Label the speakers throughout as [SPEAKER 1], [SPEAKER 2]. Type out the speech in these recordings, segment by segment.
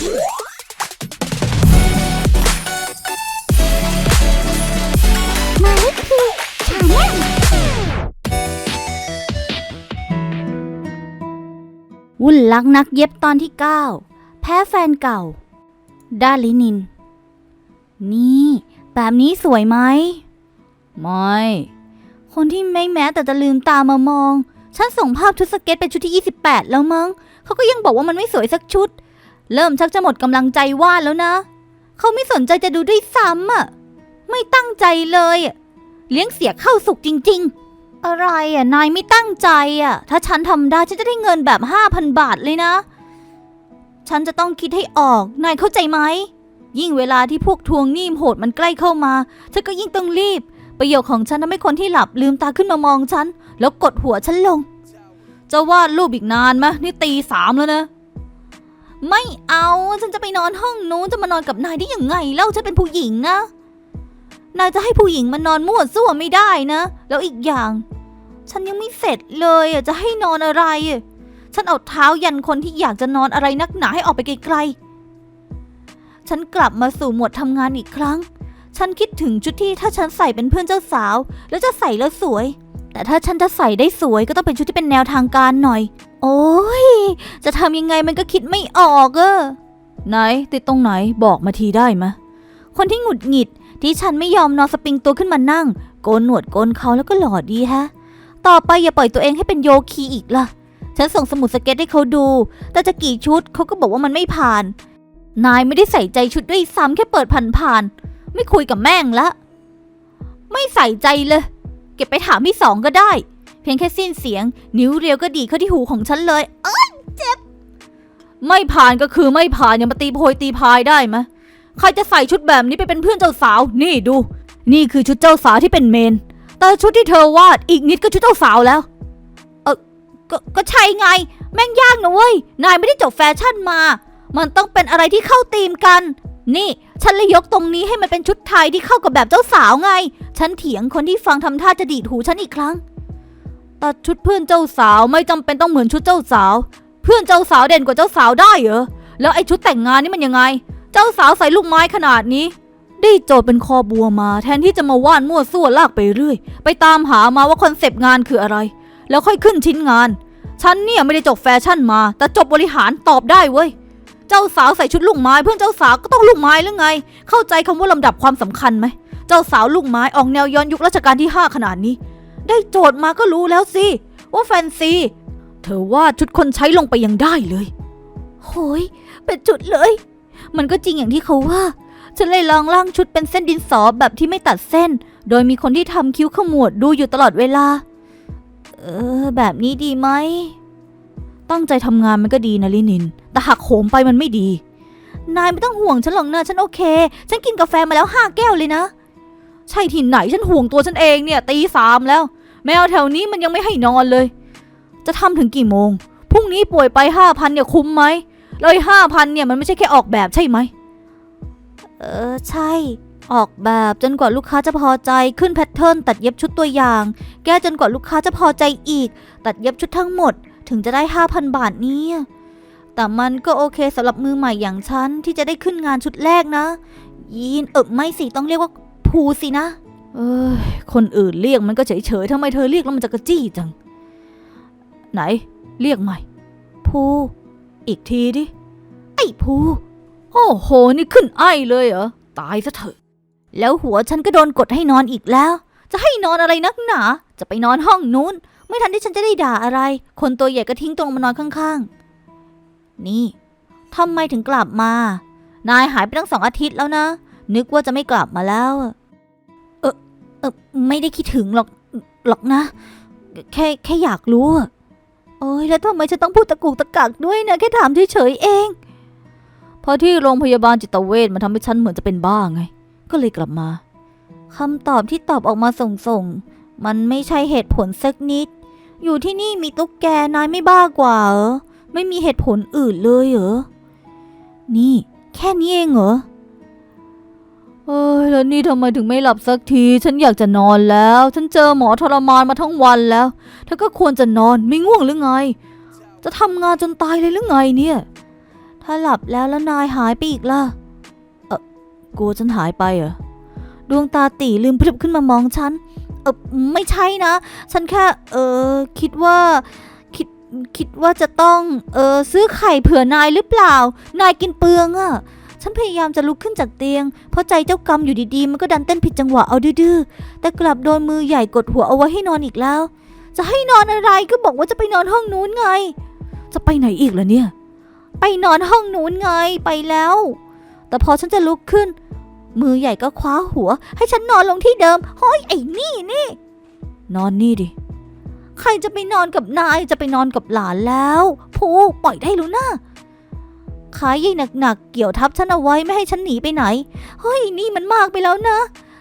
[SPEAKER 1] มาลิคีชาแนลวุ่นลักนักเย็บตอนที่ 9 แพ้แฟนเก่า ดาลินิน นี่ แบบนี้สวยไหม ไม่ คนที่ไม่แม้แต่จะลืมตามามอง ฉันส่งภาพชุดสเก็ตเป็นชุดที่ 28 แล้วมั้ง เขาก็ยังบอกว่ามันไม่สวยสักชุด เริ่มชักจะหมดกำลังใจวาดแล้วนะ เขาไม่สนใจจะดูด้วยซ้ำอะ ไม่ตั้งใจเลย เลี้ยงเสียเข้าสุกจริง ๆ อะไรอะ นายไม่ตั้งใจอะ ถ้าฉันทำได้ฉันจะได้เงินแบบห้าพันบาทเลยนะ ฉันจะต้องคิดให้ออก นายเข้าใจไหม ยิ่งเวลาที่พวกทวงหนี้โหดมันใกล้เข้ามา ฉันก็ยิ่งต้องรีบ ประโยคของฉันทำให้คนที่หลับลืมตาขึ้นมามองฉัน แล้วกดหัวฉันลง จะวาดรูปอีกนานไหมนี่ตีสามแล้วนะ ไม่เอา ฉันจะไปนอนห้องนู้นจะมานอนกับนายได้ยังไงเล่าฉันเป็นผู้หญิงนะ นายจะให้ผู้หญิงมานอนมั่วซั่วไม่ได้นะ แล้วอีกอย่าง ฉันยังไม่เสร็จเลยจะให้นอนอะไร ฉันเอาเท้ายันคนที่อยากจะนอนอะไรนักหนาให้ออกไปไกลๆ ฉันกลับมาสู่หมวดทำงานอีกครั้ง ฉันคิดถึงชุดที่ถ้าฉันใส่เป็นเพื่อนเจ้าสาว แล้วจะใส่แล้วสวย แต่ถ้าฉันจะใส่ได้สวยก็ต้องเป็นชุดที่เป็นแนวทางการหน่อย โอ้ย จะทำยังไงมันก็คิดไม่ออกเอะไหน ติดตรงไหนบอกมาทีได้มะ คนที่หงุดหงิดที่ฉันไม่ยอมนอนสปริงตัวขึ้นมานั่ง โกนหนวดโกนเขาแล้วก็หล่อดีฮะ ต่อไปอย่าปล่อยตัวเองให้เป็นโยคีอีกล่ะ ฉันส่งสมุดสเก็ตให้เขาดู แต่จะกี่ชุดเขาก็บอกว่ามันไม่ผ่าน นายไม่ได้ใส่ใจชุดด้วยซ้ำแค่เปิดผ่านๆไม่คุยกับแม่งละ ไม่ใส่ใจเลย เก็บไปถามพี่สองก็ได้ เพียงแค่สิ้นเสียง นิ้วเรียวก็ดีเข้าที่หูของฉันเลย เอ้ยเจ็บ ไม่ผ่านก็คือไม่ผ่านอย่ามาตีโพยตีพายได้มใครจะใส่ชุดแบบนี้ไปเป็นเพื่อนเจ้าสาว นี่ดู นี่คือชุดเจ้าสาวที่เป็นเมน แต่ชุดที่เธอวาดอีกนิดก็ชุดเจ้าสาวแล้ว เออก็ก็ใช่ไง แม่งยากนะเว้ย นายไม่ได้จบแฟชั่นมา มันต้องเป็นอะไรที่เข้าธีมกัน นี่ฉันเลยยกตรงนี้ให้มันเป็นชุดไทยที่เข้ากับแบบเจ้าสาวไง ฉันเถียงคนที่ฟังทำท่าจะดีดหูฉันอีกครั้ง แต่ชุดเพื่อนเจ้าสาวไม่จำเป็นต้องเหมือนชุดเจ้าสาว เพื่อนเจ้าสาวเด่นกว่าเจ้าสาวได้เหรอ แล้วไอ้ชุดแต่งงานนี่มันยังไง เจ้าสาวใส่ลูกไม้ขนาดนี้ ได้โจทย์เป็นคอบัวมา แทนที่จะมาวาดมั่วซั่วลากไปเรื่อย ไปตามหามาว่าคอนเซปต์งานคืออะไร แล้วค่อยขึ้นชิ้นงาน ฉันเนี่ยไม่ได้จบแฟชั่นมา แต่จบบริหารตอบได้เว้ย เจ้าสาวใส่ชุดลูกไม้ เพื่อนเจ้าสาวก็ต้องลูกไม้หรือไง เข้าใจคำว่าลำดับความสำคัญไหม เจ้าสาวลูกไม้ออกแนวย้อนยุครัชกาลที่ 5 ขนาดนี้ ได้โจทย์มาก็รู้แล้วสิ ว่าแฟนซี เธอวาดชุดคนใช้ลงไปยังได้เลย โหย เป็นจุดเลย มันก็จริงอย่างที่เขาว่า ฉันเลยลองร่างชุดเป็นเส้นดินสอแบบที่ไม่ตัดเส้น โดยมีคนที่ทำคิ้วขมวดดูอยู่ตลอดเวลา เออ แบบนี้ดีไหม ตั้งใจทำงานมันก็ดีนะลินิน แต่หักโหมไปมันไม่ดี นายไม่ต้องห่วงฉันหรอกนะฉันโอเค ฉันกินกาแฟมาแล้วห้าแก้วเลยนะ ใช่ที่ไหนฉันห่วงตัวฉันเองเนี่ยตีสามแล้ว แมวแถวนี้มันยังไม่ให้นอนเลย จะทำถึงกี่โมงพรุ่งนี้ป่วยไปห้าพันเนี่ยคุ้มไหมเลยห้าพันเนี่ยมันไม่ใช่แค่ออกแบบใช่ไหมเออใช่ ออกแบบจนกว่าลูกค้าจะพอใจขึ้นแพทเทิร์นตัดเย็บชุดตัวอย่าง แก้จนกว่าลูกค้าจะพอใจอีก ตัดเย็บชุดทั้งหมด ถึงจะได้ห้าพันบาทเนี่ยแต่มันก็โอเคสำหรับมือใหม่อย่างฉันที่จะได้ขึ้นงานชุดแรกนะ ยีนเออไม่สิต้องเรียกว่า ภูสินะ เอ้ยคนอื่นเรียกมันก็เฉยๆทำไมเธอเรียกแล้วมันจะกระจี้จัง ไหน เรียกใหม่ ภูอีกทีดิไอ้ภูโอ้โห นี่ขึ้นไอเลยเหรอ ตายซะเถอะ แล้วหัวฉันก็โดนกดให้นอนอีกแล้ว จะให้นอนอะไรนักหนา จะไปนอนห้องนู้น ไม่ทันที่ฉันจะได้ด่าอะไร คนตัวใหญ่ก็ทิ้งตรงมานอนข้างๆ นี่ทำไมถึงกลับมา นายหายไปตั้งสองอาทิตย์แล้วนะ นึกว่าจะไม่กลับมาแล้ว เออไม่ได้คิดถึงหรอกหรอกนะ แค่แค่อยากรู้อะโอ้ยแล้วทำไมฉันต้องพูดตะกุกตะกักด้วยนะแค่ถามเฉยๆเองพราะที่โรงพยาบาลจิตเวชมันทำให้ฉันเหมือนจะเป็นบ้าไง ก็เลยกลับมาคำตอบที่ตอบออกมาส่งๆมันไม่ใช่เหตุผลสักนิด อยู่ที่นี่มีตุ๊กแกนายไม่บ้ากว่าเหรอไม่มีเหตุผลอื่นเลยเหรอนี่ แค่นี้เองเหรอ เอ้ยแล้วนี่ทำไมถึงไม่หลับสักที ฉันอยากจะนอนแล้ว ฉันเจอหมอทรมานมาทั้งวันแล้วเธอก็ควรจะนอนไม่ง่วงหรือไง จะทำงานจนตายเลยหรือไงเนี่ย ถ้าหลับแล้วแล้วนายหายไปอีกล่ะ เออกลัวฉันหายไปเหรอ ดวงตาตีลืมพริบขึ้นมามองฉัน เออไม่ใช่นะ ฉันแค่ เออคิดว่า คิด คิดว่าจะต้อง เออซื้อไข่เผื่อนายหรือเปล่า นายกินเปลืองอะ ฉันพยายามจะลุกขึ้นจากเตียง เพราะใจเจ้ากรรมอยู่ดีๆ มันก็ดันเต้นผิดจังหวะเอาดื้อๆ แต่กลับโดนมือใหญ่กดหัวเอาไว้ให้นอนอีกแล้ว จะให้นอนอะไรก็บอกว่าจะไปนอนห้องนู้นไง จะไปไหนอีกล่ะเนี่ย ไปนอนห้องนู้นไงไปแล้ว แต่พอฉันจะลุกขึ้น มือใหญ่ก็คว้าหัว ให้ฉันนอนลงที่เดิมเฮ้ยไอ้นี่นี่ นอนนี่ดิ ใครจะไปนอนกับนายจะไปนอนกับหลานแล้วพูปล่อยได้แล้วนะ ขาใหญ่หนักๆเกี่ยวทับฉันเอาไว้ไม่ให้ฉันหนีไปไหน เฮ้ยนี่มันมากไปแล้วนะ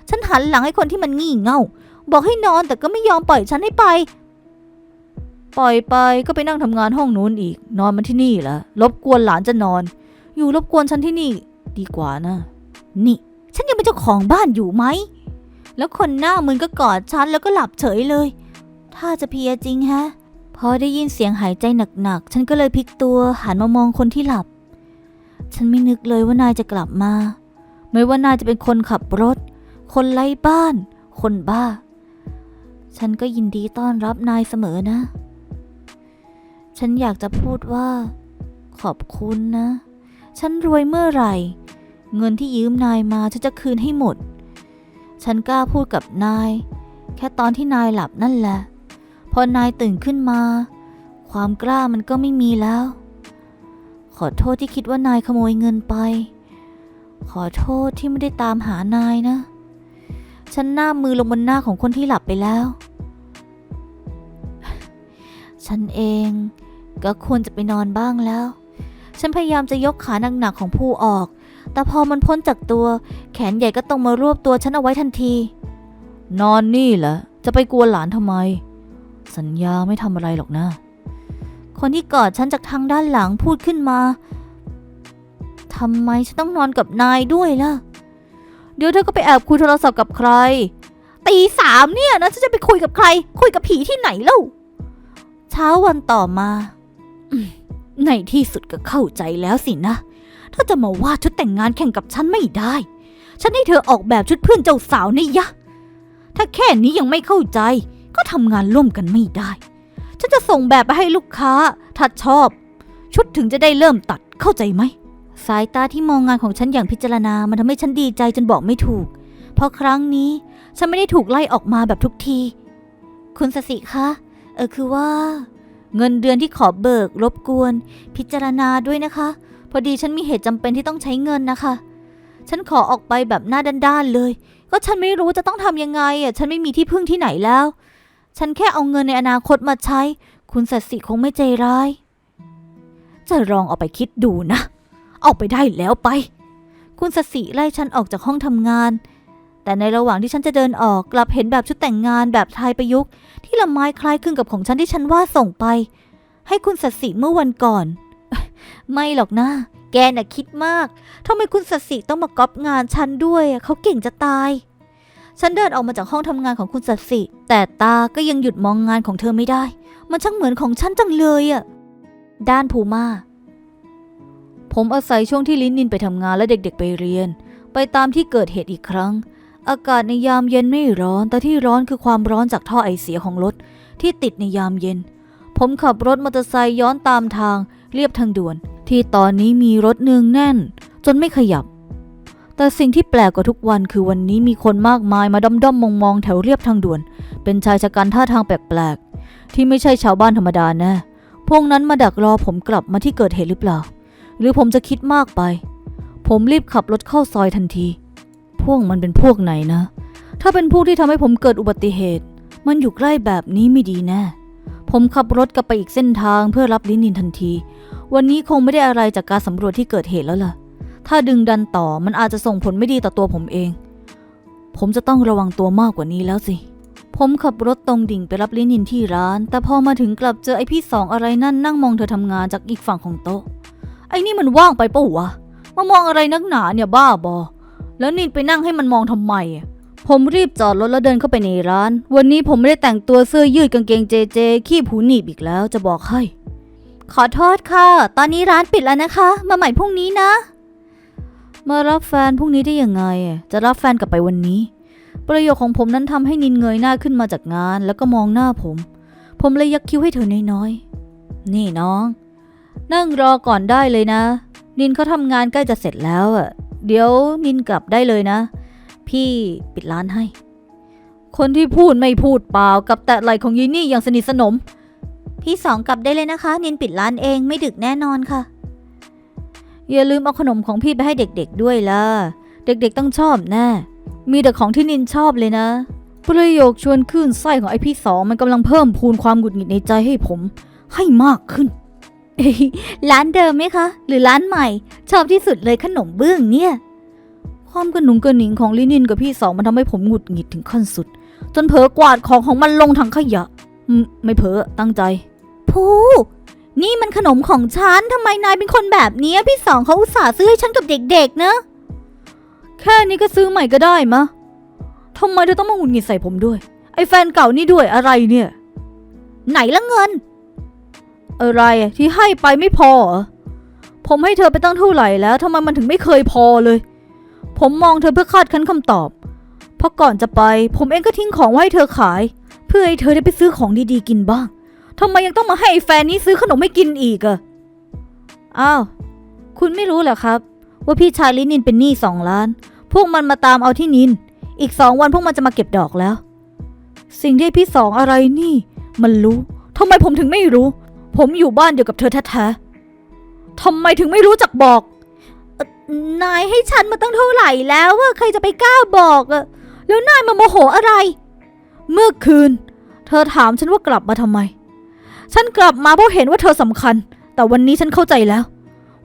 [SPEAKER 1] ฉันหันหลังให้คนที่มันงี่เง่า บอกให้นอนแต่ก็ไม่ยอมปล่อยฉันให้ไป ปล่อยไปก็ไปนั่งทำงานห้องนู้นอีก นอนมันที่นี่ละรบกวนหลานจะนอน อยู่รบกวนฉันที่นี่ ดีกว่านะ นี่ ฉันยังเป็นเจ้าของบ้านอยู่ไหม แล้วคนหน้ามึนก็กอดฉันแล้วก็หลับเฉยเลย ถ้าจะเพียจริงฮะพอได้ยินเสียงหายใจหนักๆ ฉันก็เลยพลิกตัวหันมามองคนที่หลับ ฉันไม่นึกเลยว่านายจะกลับมา ไม่ว่านายจะเป็นคนขับรถ คนไร้บ้าน คนบ้า ฉันก็ยินดีต้อนรับนายเสมอนะ ฉันอยากจะพูดว่า ขอบคุณนะ ฉันรวยเมื่อไหร่ เงินที่ยืมนายมาฉันจะคืนให้หมด ฉันกล้าพูดกับนาย แค่ตอนที่นายหลับนั่นแหละ พอนายตื่นขึ้นมา ความกล้ามันก็ไม่มีแล้ว ขอโทษที่คิดว่านายขโมยเงินไป ขอโทษที่ไม่ได้ตามหานายนะ ฉันหน้ามือลงบนหน้าของคนที่หลับไปแล้ว ฉันเองก็ควรจะไปนอนบ้างแล้ว ฉันพยายามจะยกขาหนักๆของผู้ออก แต่พอมันพ้นจากตัว แขนใหญ่ก็ต้องมารวบตัวฉันเอาไว้ทันที นอนนี่เหรอจะไปกวนหลานทำไม สัญญาไม่ทำอะไรหรอกนะ คนที่กอดฉันจากทางด้านหลังพูดขึ้นมาทำไมฉันต้องนอนกับนายด้วยล่ะ เดี๋ยวเธอก็ไปแอบคุยโทรศัพท์กับใคร ตีสามเนี่ยนะฉันจะไปคุยกับใคร คุยกับผีที่ไหนเล่า เช้าวันต่อมาในที่สุดก็เข้าใจแล้วสินะ ถ้าจะมาวาดชุดแต่งงานแข่งกับฉันไม่ได้ ฉันให้เธอออกแบบชุดเพื่อนเจ้าสาวนี่ยะ ถ้าแค่นี้ยังไม่เข้าใจ ก็ทำงานร่วมกันไม่ได้ นจะส่งแบบไปให้ลูกค้า ถ้าชอบ ชุดถึงจะได้เริ่มตัดเข้าใจไหม สายตาที่มองงานของฉันอย่างพิจารณา มันทำให้ฉันดีใจจนบอกไม่ถูก เพราะครั้งนี้ฉันไม่ได้ถูกไล่ออกมาแบบทุกที คุณสสิคะ เออคือว่า เงินเดือนที่ขอเบิกรบกวน พิจารณาด้วยนะคะ พอดีฉันมีเหตุจำเป็นที่ต้องใช้เงินนะคะ ฉันขอออกไปแบบหน้าด้านๆเลย ก็ฉันไม่รู้จะต้องทำยังไงอะ ฉันไม่มีที่พึ่งที่ไหนแล้ว ฉันแค่เอาเงินในอนาคตมาใช้ คุณสัตสิคงไม่ใจร้าย จะลองเอาไปคิดดูนะออกไปได้แล้วไป คุณสัตสิไล่ฉันออกจากห้องทำงาน แต่ในระหว่างที่ฉันจะเดินออกกลับเห็นแบบชุดแต่งงานแบบไทยประยุกต์ ที่ละไม้คล้ายคลึงกับของฉันที่ฉันว่าส่งไป ให้คุณสัตสิเมื่อวันก่อน ไม่หรอกนะ แกน่ะคิดมากทำไมคุณสัตสิต้องมาก๊อปงานฉันด้วยอะเขาเก่งจะตาย ฉันเดินออกมาจากห้องทำงานของคุณสัตสิแต่ตาก็ยังหยุดมองงานของเธอไม่ได้ มันช่างเหมือนของฉันจังเลยอะด้านภูมาผมอาศัยช่วงที่ลินนินไปทำงานและเด็กๆไปเรียน ไปตามที่เกิดเหตุอีกครั้ง อากาศในยามเย็นไม่ร้อน แต่ที่ร้อนคือความร้อนจากท่อไอเสียของรถที่ติดในยามเย็น ผมขับรถมอเตอร์ไซค์ย้อนตามทางเรียบทางด่วน ที่ตอนนี้มีรถเนืองแน่น จนไม่ขยับ แต่สิ่งที่แปลกกว่าทุกวันคือวันนี้มีคนมากมายมาด้อมด้อมมองมองแถวเรียบทางด่วน เป็นชายชะกันท่าทางแปลกๆ ที่ไม่ใช่ชาวบ้านธรรมดาแน่พวกนั้นมาดักรอผมกลับมาที่เกิดเหตุหรือเปล่า หรือผมจะคิดมากไป ผมรีบขับรถเข้าซอยทันที พวกมันเป็นพวกไหนนะ ถ้าเป็นพวกที่ทำให้ผมเกิดอุบัติเหตุ มันอยู่ใกล้แบบนี้ไม่ดีแน่ผมขับรถกลับไปอีกเส้นทางเพื่อรับลินินทันที วันนี้คงไม่ได้อะไรจากการสำรวจที่เกิดเหตุแล้วล่ะ ถ้าดึงดันต่อมันอาจจะส่งผลไม่ดีต่อตัวผมเอง ผมจะต้องระวังตัวมากกว่านี้แล้วสิ ผมขับรถตรงดิ่งไปรับลินินที่ร้าน แต่พอมาถึงกลับเจอไอพี่สองอะไรนั่นนั่งมองเธอทำงานจากอีกฝั่งของโต๊ะ ไอ้นี่มันว่างไปปะวะ มามองอะไรนักหนาเนี่ยบ้าบอ แล้วนินไปนั่งให้มันมองทำไมอะผมรีบจอดรถแล้วเดินเข้าไปในร้าน วันนี้ผมไม่ได้แต่งตัวเสื้อยืดกางเกงเจเจ ขี้ผูหนีบอีกแล้วจะบอกให้ ขอโทษค่ะ ตอนนี้ร้านปิดแล้วนะคะ มาใหม่พรุ่งนี้นะ มารับแฟนพรุ่งนี้ได้ยังไงอะจะรับแฟนกลับไปวันนี้ ประโยคของผมนั้นทำให้นินเงยหน้าขึ้นมาจากงาน แล้วก็มองหน้าผม ผมเลยยักคิ้วให้เธอน้อยๆ นี่น้อง นั่งรอก่อนได้เลยนะ นินเขาทำงานใกล้จะเสร็จแล้วอะ เดี๋ยวนินกลับได้เลยนะ พี่ปิดร้านให้ คนที่พูดไม่พูดเปล่ากับแต่ไหลของยีนี่อย่างสนิทสนม พี่สองกลับได้เลยนะคะ นินปิดร้านเองไม่ดึกแน่นอนค่ะ อย่าลืมเอาขนมของพี่ไปให้เด็กๆด้วยล่ะ เด็กๆต้องชอบแน่มีแต่ของที่นินชอบเลยนะ ประโยคชวนคลื่นไส้ของไอพี่สองมันกำลังเพิ่มพูนความหงุดหงิดในใจให้ผม ให้มากขึ้นร้านเดิมไหมคะ หรือร้านใหม่ ชอบที่สุดเลยขนมเบื้องเนี่ย ความกระหนุงกระหนิงของลินินกับพี่สองมันทำให้ผมหงุดหงิดถึงขั้นสุด จนเผลอกวาดของของมันลงถังขยะอืมไม่เผลอตั้งใจ พู นี่มันขนมของฉันทำไมนายเป็นคนแบบนี้พี่สองเขาอุตส่าห์ซื้อให้ฉันกับเด็กๆนะ แค่นี้ก็ซื้อใหม่ก็ได้มะทำไมเธอต้องมาหงุดหงิดใส่ผมด้วย ไอ้แฟนเก่านี่ด้วยอะไรเนี่ย ไหนละเงิน อะไรที่ให้ไปไม่พอเหรอผมให้เธอไปตั้งเท่าไหร่แล้วทำไมมันถึงไม่เคยพอเลย ผมมองเธอเพื่อคาดคั้นคำตอบ เพราะก่อนจะไป ผมเองก็ทิ้งของไว้ให้เธอขาย เพื่อให้เธอได้ไปซื้อของดีๆกินบ้าง ทำไมยังต้องมาให้แฟนนี้ซื้อขนมให้กินอีกอะอ้าว คุณไม่รู้เหรอครับ ว่าพี่ชายลินินเป็นหนี้สองล้าน พวกมันมาตามเอาที่นิน อีกสองวันพวกมันจะมาเก็บดอกแล้ว สิ่งที่พี่สองอะไรนี่ มันรู้ทำไมผมถึงไม่รู้ ผมอยู่บ้านเดียวกับเธอแท้ๆทำไมถึงไม่รู้จักบอกนายให้ฉันมาตั้งเท่าไหร่แล้วว่าใครจะไปกล้าบอกอะแล้วนายมาโมโหอะไร เมื่อคืน เธอถามฉันว่ากลับมาทำไม ฉันกลับมาเพราะเห็นว่าเธอสำคัญ แต่วันนี้ฉันเข้าใจแล้ว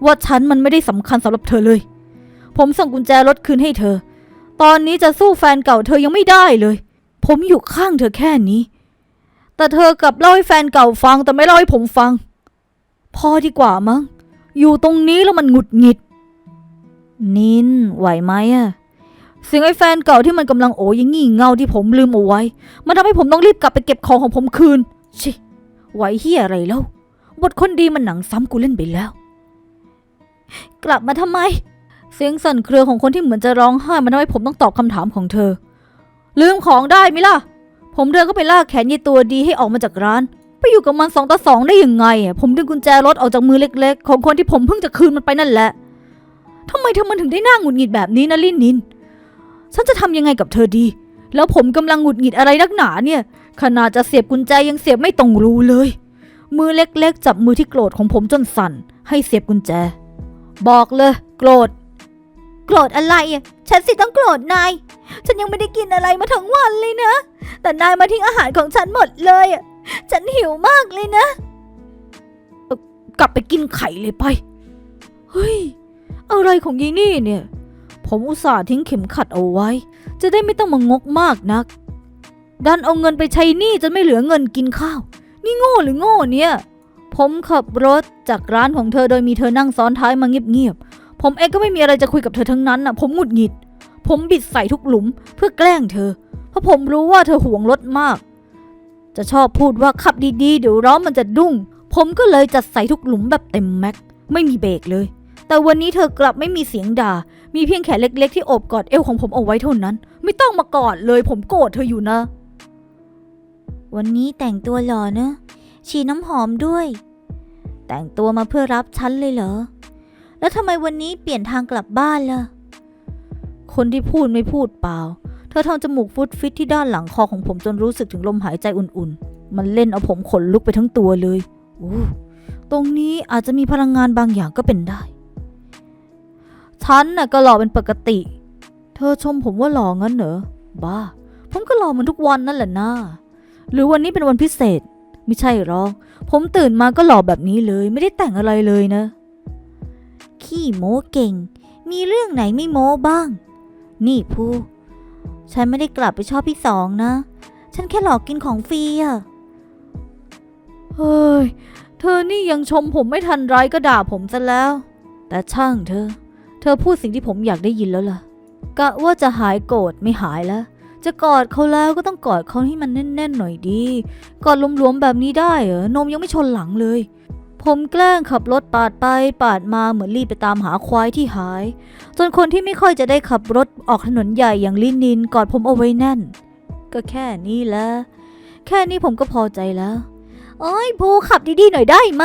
[SPEAKER 1] ว่าฉันมันไม่ได้สำคัญสำหรับเธอเลย ผมส่งกุญแจรถคืนให้เธอ ตอนนี้จะสู้แฟนเก่าเธอยังไม่ได้เลย ผมอยู่ข้างเธอแค่นี้ แต่เธอกลับเล่าให้แฟนเก่าฟังแต่ไม่เล่าให้ผมฟัง พอดีกว่ามั้ง อยู่ตรงนี้แล้วมันหงุดหงิด นินไหวไหมอะเสียงไอ้แฟนเก่าที่มันกำลังโอยังงี่เง่าที่ผมลืมเอาไว้ มันทำให้ผมต้องรีบกลับไปเก็บของของผมคืนชิ ไหวเฮียอะไรแล้ว บทคนดีมันหนังซ้ำกูเล่นไปแล้ว กลับมาทำไม เสียงสั่นเครือของคนที่เหมือนจะร้องไห้มันทำให้ผมต้องตอบคำถามของเธอ ลืมของได้ไหมล่ะ ผมเดินเข้าไปลากแขนยายตัวดีให้ออกมาจากร้าน ไปอยู่กับมันสองต่อสองได้ยังไง ผมดึงกุญแจรถออกจากมือเล็ก ๆ ของคนที่ผมเพิ่งจะคืนมันไปนั่นแหละทำไมเธอมันถึงได้หน้าหงุดหงิดแบบนี้นะลินนิน ฉันจะทำยังไงกับเธอดี แล้วผมกำลังหงุดหงิดอะไรนักหนาเนี่ย ขนาดจะเสียบกุญแจยังเสียบไม่ตรงรูเลย มือเล็กๆ จับมือที่โกรธของผมจนสั่น ให้เสียบกุญแจ บอกเลย โกรธ โกรธอะไรอะฉันสิต้องโกรธนาย ฉันยังไม่ได้กินอะไรมาทั้งวันเลยนะ แต่นายมาทิ้งอาหารของฉันหมดเลยอะฉันหิวมากเลยนะ กลับไปกินไข่เลยไป เฮ้ย อะไรของยีนี่เนี่ย ผมอุตส่าห์ทิ้งเข็มขัดเอาไว้ จะได้ไม่ต้องมางกมากนัก ดันเอาเงินไปใช้หนี้จนไม่เหลือเงินกินข้าว นี่โง่หรือโง่เนี่ย ผมขับรถจากร้านของเธอโดยมีเธอนั่งซ้อนท้ายมาเงียบๆ ผมเองก็ไม่มีอะไรจะคุยกับเธอทั้งนั้นน่ะ ผมหงุดหงิด ผมบิดใส่ทุกหลุมเพื่อแกล้งเธอ เพราะผมรู้ว่าเธอห่วงรถมาก จะชอบพูดว่าขับดีๆ เดี๋ยวล้อมันจะดุ้ง ผมก็เลยจัดใส่ทุกหลุมแบบเต็มแม็ก ไม่มีเบรกเลย แต่วันนี้เธอกลับไม่มีเสียงด่า มีเพียงแขนเล็ก ๆ ที่โอบกอดเอวของผมเอาไว้เท่านั้น ไม่ต้องมากอดเลย ผมโกรธเธออยู่นะ วันนี้แต่งตัวหล่อเนอะ ฉีดน้ำหอมด้วย แต่งตัวมาเพื่อรับฉันเลยเหรอ แล้วทำไมวันนี้เปลี่ยนทางกลับบ้านล่ะ คนที่พูดไม่พูดเปล่า เธอทำจมูกฟุตฟิตที่ด้านหลังคอของผมจนรู้สึกถึงลมหายใจอุ่นๆ มันเล่นเอาผมขนลุกไปทั้งตัวเลยโอ้ตรงนี้อาจจะมีพลังงานบางอย่างก็เป็นได้ ฉันน่ะก็หล่อเป็นปกติ เธอชมผมว่าหล่องั้นเหรอ บ้า ผมก็หล่อเหมันทุกวันนั่นแหละนะ หรือวันนี้เป็นวันพิเศษ ไม่ใช่หรอกผมตื่นมาก็หล่อแบบนี้เลย ไม่ได้แต่งอะไรเลยนะ ขี้โม้เก่ง มีเรื่องไหนไม่โม้บ้าง นี่ผู้ฉันไม่ได้กลับไปชอบพี่สองนะ ฉันแค่หลอกกินของฟรีอะเฮ้ย เธอนี่ยังชมผมไม่ทันไรก็ด่าผมซะแล้ว แต่ช่างเธอ เธอพูดสิ่งที่ผมอยากได้ยินแล้วล่ะ กะว่าจะหายโกรธไม่หายแล้ว จะกอดเขาแล้วก็ต้องกอดเขาให้มันแน่นๆหน่อยดี กอดหลวมๆแบบนี้ได้เหรอนมยังไม่ชนหลังเลย ผมแกล้งขับรถปาดไปปาดมาเหมือนรีบไปตามหาควายที่หาย จนคนที่ไม่ค่อยจะได้ขับรถออกถนนใหญ่อย่างลินนินกอดผมเอาไว้แน่น ก็แค่นี้แหละแค่นี้ผมก็พอใจแล้วโอ้ยภูขับดีๆหน่อยได้ไหม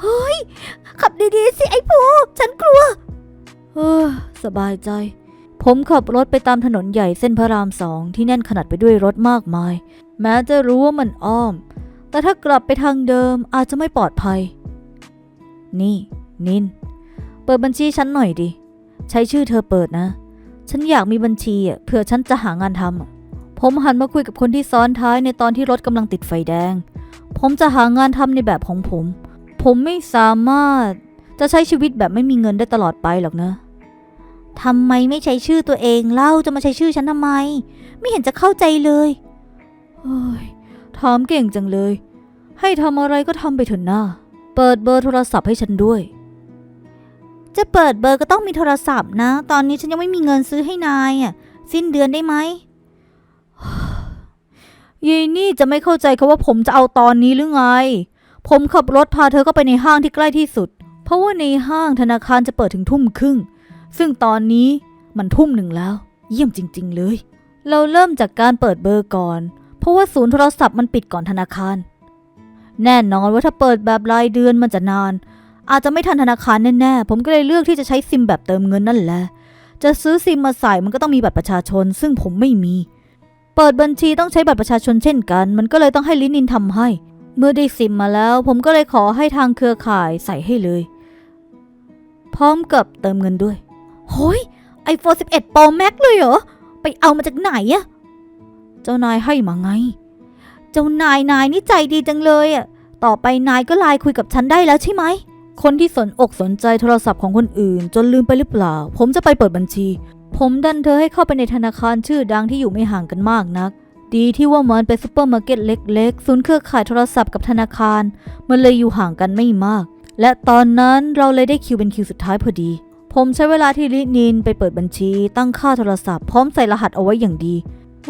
[SPEAKER 1] เฮ้ยขับดีๆสิไอ้ภูฉันกลัว เออสบายใจ ผมขับรถไปตามถนนใหญ่เส้นพระรามสองที่แน่นขนาดไปด้วยรถมากมาย แม้จะรู้ว่ามันอ้อม แต่ถ้ากลับไปทางเดิมอาจจะไม่ปลอดภัย นี่ นิน เปิดบัญชีฉันหน่อยดิ ใช้ชื่อเธอเปิดนะ ฉันอยากมีบัญชีอะเผื่อฉันจะหางานทำผมหันมาคุยกับคนที่ซ้อนท้ายในตอนที่รถกำลังติดไฟแดง ผมจะหางานทำในแบบของผม ผมไม่สามารถจะใช้ชีวิตแบบไม่มีเงินได้ตลอดไปหรอกนะ ทำไมไม่ใช้ชื่อตัวเองเล่าจะมาใช้ชื่อฉันทำไม ไม่เห็นจะเข้าใจเลยเฮ้ยถามเก่งจังเลย ให้ทำอะไรก็ทำไปเถอะนะเปิดเบอร์โทรศัพท์ให้ฉันด้วย จะเปิดเบอร์ก็ต้องมีโทรศัพท์นะ ตอนนี้ฉันยังไม่มีเงินซื้อให้นายอะ สิ้นเดือนได้ไหมยายนี่จะไม่เข้าใจเขาว่าผมจะเอาตอนนี้หรือไง ผมขับรถพาเธอเข้าไปในห้างที่ใกล้ที่สุด เพราะว่าในห้างธนาคารจะเปิดถึงทุ่มครึ่ง ซึ่งตอนนี้มันทุ่มหนึ่งแล้ว เยี่ยมจริง ๆ เลย เราเริ่มจากการเปิดเบอร์ก่อน เพราะว่าศูนย์โทรศัพท์มันปิดก่อนธนาคาร แน่นอนว่าถ้าเปิดแบบรายเดือนมันจะนาน อาจจะไม่ทันธนาคารแน่ๆ ผมก็เลยเลือกที่จะใช้ซิมแบบเติมเงินนั่นแหละ จะซื้อซิมมาใส่มันก็ต้องมีบัตรประชาชน ซึ่งผมไม่มี เปิดบัญชีต้องใช้บัตรประชาชนเช่นกัน มันก็เลยต้องให้ลินินทำให้ เมื่อได้ซิมมาแล้ว ผมก็เลยขอให้ทางเครือข่ายใส่ให้เลย พร้อมกับเติมเงินด้วย โฮ้ยไอโฟน11 Pro Max เลยเหรอ ไปเอามาจากไหนอะเจ้านายให้มาไง เจ้านายนายนี่ใจดีจังเลยอะต่อไปนายก็ไลน์คุยกับฉันได้แล้วใช่ไหม คนที่สนอกสนใจโทรศัพท์ของคนอื่น จนลืมไปหรือเปล่า ผมจะไปเปิดบัญชี ผมดันเธอให้เข้าไปในธนาคารชื่อดังที่อยู่ไม่ห่างกันมากนัก ดีที่ว่ามันเป็นซูเปอร์มาร์เก็ตเล็กๆ ศูนย์เครือข่ายโทรศัพท์กับธนาคาร มันเลยอยู่ห่างกันไม่มาก และตอนนั้นเราเลยได้คิวเป็นคิวสุดท้ายพอดี ผมใช้เวลาที่ลินินไปเปิดบัญชี ตั้งค่าโทรศัพท์พร้อมใส่รหัสเอาไว้อย่างดี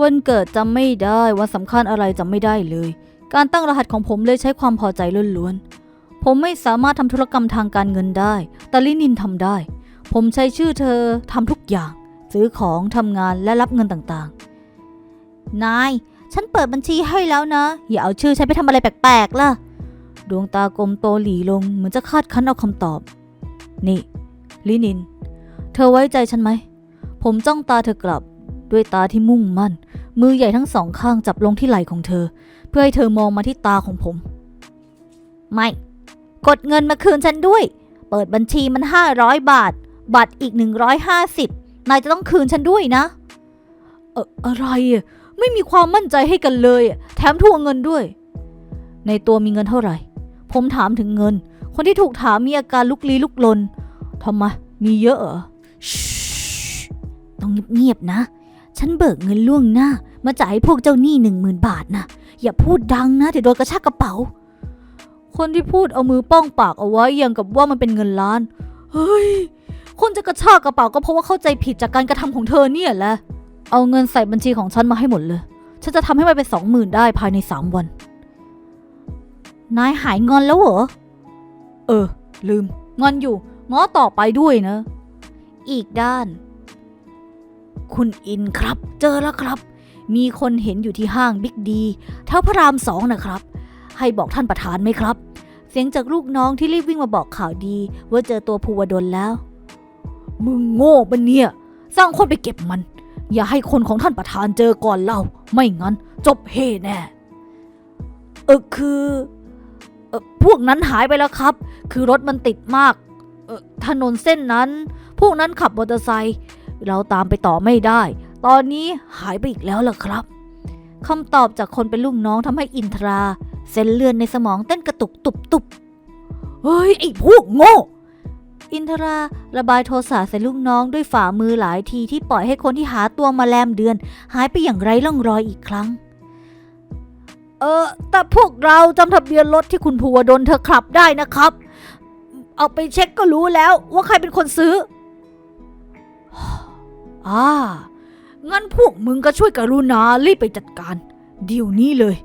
[SPEAKER 1] วันเกิดจำไม่ได้วันสำคัญอะไรจำไม่ได้เลย การตั้งรหัสของผมเลยใช้ความพอใจล้วนๆ ผมไม่สามารถทำธุรกรรมทางการเงินได้ แต่ลินินทำได้ ผมใช้ชื่อเธอทำทุกอย่าง ซื้อของทำงานและรับเงินต่างๆ นาย ฉันเปิดบัญชีให้แล้วนะ อย่าเอาชื่อฉันไปทำอะไรแปลกๆล่ะ ดวงตากลมโตหลีลงเหมือนจะคาดคั้นเอาคำตอบ นี่ ลินิน เธอไว้ใจฉันไหม ผมจ้องตาเธอกลับ ด้วยตาที่มุ่งมั่น มือใหญ่ทั้งสองข้างจับลงที่ไหล่ของเธอ เพื่อให้เธอมองมาที่ตาของผม ไม่ กดเงินมาคืนฉันด้วย เปิดบัญชีมันห้าร้อยบาท บัตรอีกหนึ่งร้อยห้าสิบนายจะต้องคืนฉันด้วยนะ เอออะไรอะไม่มีความมั่นใจให้กันเลย แถมทวงเงินด้วย ในตัวมีเงินเท่าไหร่ ผมถามถึงเงิน คนที่ถูกถามมีอาการลุกลี้ลุกลน ทำไม มีเยอะเหรอชิต้องเงียบๆนะ ฉันเบิกเงินล่วงหน้า มาจ่ายให้พวกเจ้าหนี้หนึ่งหมื่นบาทนะ อย่าพูดดังนะ เดี๋ยวโดนกระชากกระเป๋า คนที่พูดเอามือป้องปากเอาไว้อย่างกับว่ามันเป็นเงินล้าน เฮ้ย คนจะกระชากกระเป๋าก็เพราะว่าเข้าใจผิดจากการกระทำของเธอเนี่ยแหละ เอาเงินใส่บัญชีของฉันมาให้หมดเลย ฉันจะทำให้มันเป็นสองหมื่นได้ภายในสามวัน นายหายงอนแล้วเหรอ เออ ลืม งอนอยู่ ง้อต่อไปด้วยนะ อีกด้าน คุณอินครับ เจอแล้วครับ มีคนเห็นอยู่ที่ห้างบิ๊กดีแถวพระรามสองนะครับ ให้บอกท่านประธานไหมครับ เสียงจากลูกน้องที่รีบวิ่งมาบอกข่าวดี ว่าเจอตัวภูวดลแล้ว มึงโง่ปะเนี่ย สร้างคนไปเก็บมัน อย่าให้คนของท่านประธานเจอก่อนเราไม่งั้น จบเฮแน่เออคือเออพวกนั้นหายไปแล้วครับ คือรถมันติดมาก ถนนเส้นนั้น พวกนั้นขับมอเตอร์ไซค์เราตามไปต่อไม่ได้ ตอนนี้หายไปอีกแล้วล่ะครับคำตอบจากคนเป็นลูกน้องทำให้อินทรา เส้นเลือดในสมองเต้นกระตุกตุบตุบเฮ้ย ไอ้พวกโง่ อินทราระบายโทสะใส่ลูกน้องด้วยฝ่ามือหลายทีที่ปล่อยให้คนที่หาตัวมาแลมเดือน หายไปอย่างไร้ร่องรอยอีกครั้ง เออแต่พวกเราจำทะเบียนรถที่คุณภูวดลเธอขับได้นะครับ เอาไปเช็คก็รู้แล้วว่าใครเป็นคนซื้ออ่างั้นพวกมึงก็ช่วยกรุณารีบไปจัดการ เดี๋ยวนี้เลย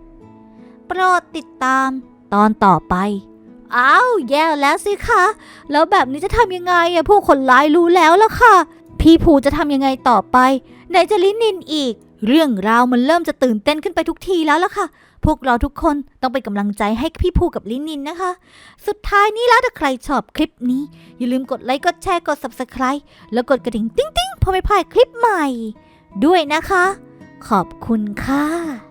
[SPEAKER 1] โปรดติดตามตอนต่อไป อ้าวแย่แล้วสิคะ แล้วแบบนี้จะทำยังไงอะพวกคนร้ายรู้แล้วล่ะค่ะ พี่ภูจะทำยังไงต่อไป ไหนจะลินินอีก เรื่องราวมันเริ่มจะตื่นเต้นขึ้นไปทุกทีแล้วล่ะค่ะ พวกเราทุกคนต้องเป็นกำลังใจให้พี่ภูกับลินินนะคะ สุดท้ายนี้แล้วถ้าใครชอบคลิปนี้ อย่าลืมกดไลค์ กดแชร์ กด subscribe แล้วกดกระดิ่งติ๊งติ๊งๆพอไม่พลาดคลิปใหม่ ด้วยนะคะ ขอบคุณค่ะ